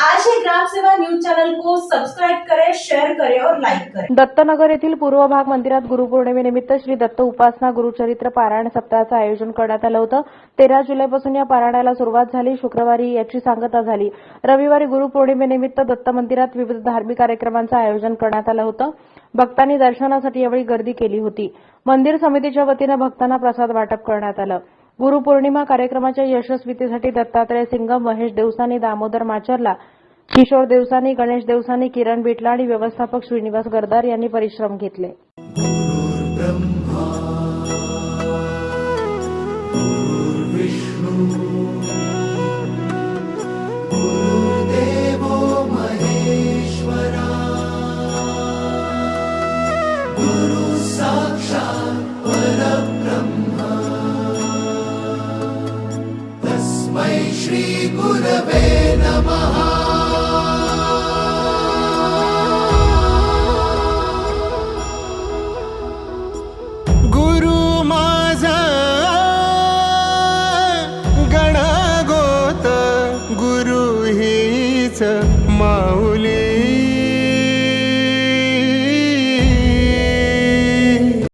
आज ही Gram Seva news channel को सब्सक्राइब करें शेयर करें और लाइक करें. दत्तनगर येथील पूर्व भाग मंदिरात गुरुपौर्णिमेनिमित्त श्री दत्त उपासना गुरुचरित्र पारायण सप्ताहाचं आयोजन करण्यात आलं होतं. तेरा जुलैपासून या पारायणाला सुरुवात झाली शुक्रवारी याची सांगता झाली. रविवारी गुरुपौर्णिमेनिमित्त दत्त मंदिरात विविध धार्मिक कार्यक्रमांचं आयोजन करण्यात आलं होतं. भक्तांनी दर्शनासाठी यावेळी गर्दी केली होती. मंदिर समितीच्या वतीनं भक्तांना प्रसाद वाटप करण्यात आलं. गुरुपौर्णिमा कार्यक्रमाच्या यशस्वीतेसाठी दत्तात्रय सिंगम महेश देवसानी दामोदर माचरला किशोर देवसानी गणेश देवसानी किरण बिटला आणि व्यवस्थापक श्रीनिवास गरदार यांनी परिश्रम घेतले. माऊली